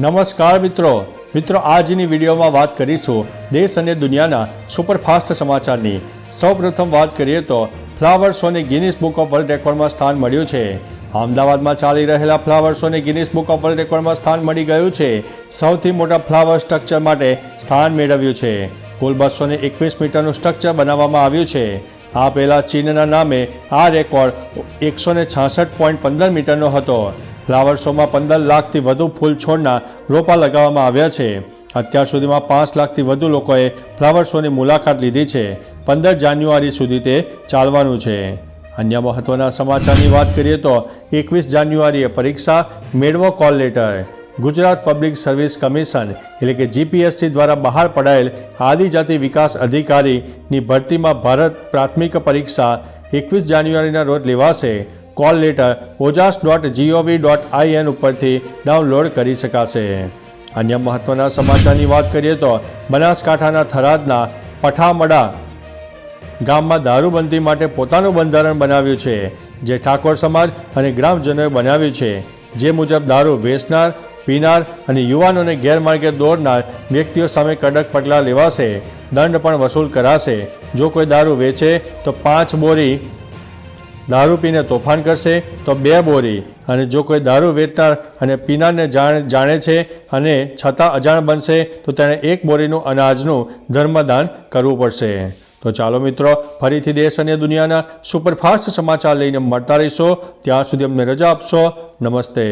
નમસ્કાર મિત્રો. મિત્રો, આજની વિડીયોમાં વાત કરીશું દેશ અને દુનિયાના સુપરફાસ્ટ સમાચારની. સૌપ્રથમ વાત કરીએ તો ફ્લાવર શોને ગિનિસ બુક ઓફ વર્લ્ડ રેકોર્ડમાં સ્થાન મળ્યું છે. અમદાવાદમાં ચાલી રહેલા ફ્લાવર શોને ગિનિસ બુક ઓફ વર્લ્ડ રેકોર્ડમાં સ્થાન મળી ગયું છે. સૌથી મોટા ફ્લાવર સ્ટ્રક્ચર માટે સ્થાન મેળવ્યું છે. કુલ બસો એકવીસ મીટરનું સ્ટ્રક્ચર બનાવવામાં આવ્યું છે. આ પહેલાં ચીનના નામે આ રેકોર્ડ એકસો છાસઠ પોઈન્ટ પંદર મીટરનો હતો. ફ્લાવર શોમાં પંદર લાખથી વધુ ફૂલ છોડના રોપા લગાવવામાં આવ્યા છે. અત્યાર સુધીમાં પાંચ લાખથી વધુ લોકોએ ફ્લાવર શોની મુલાકાત લીધી છે. પંદર જાન્યુઆરી સુધી તે ચાલવાનું છે. અન્ય મહત્વના સમાચારની વાત કરીએ તો એકવીસ જાન્યુઆરીએ પરીક્ષા, મેળવો call letter. Gujarat public service commission, એટલે કે જીપીએસસી દ્વારા બહાર પડાયેલ આદિજાતિ વિકાસ અધિકારીની ભરતીમાં ભારત પ્રાથમિક પરીક્ષા એકવીસ જાન્યુઆરીના રોજ લેવાશે. Call letter Ojas dot GOV dot IN ઉપરથી ડાઉનલોડ કરી શકાશે. અન્ય મહત્વના સમાચારની વાત કરીએ તો બનાસકાંઠાના થરાદના પઠામડા ગામમાં દારૂબંધી માટે પોતાનું બંધારણ બનાવ્યું છે, જે ઠાકોર સમાજ અને ગ્રામજનોએ બનાવ્યું છે. જે મુજબ દારૂ વેચનાર, પીનાર અને યુવાનોને ગેરમાર્ગે દોરનાર વ્યક્તિઓ સામે કડક પગલાં લેવાશે, દંડ પણ વસૂલ કરાશે. જો કોઈ દારૂ વેચે તો પાંચ બોરી દારૂ પીને તોફાન કરશે તો બે બોરી અને જો કોઈ દારૂ વેચનાર અને પીનારને જાણ જાણે છે અને છતાં અજાણ બનશે, તો તેણે એક બોરીનું અનાજનું ધર્મદાન કરવું પડશે. તો ચાલો મિત્રો, ફરીથી દેશ અને દુનિયાના સુપરફાસ્ટ સમાચાર લઈને મળતા રહીશો. ત્યાં સુધી અમને રજા આપશો. નમસ્તે.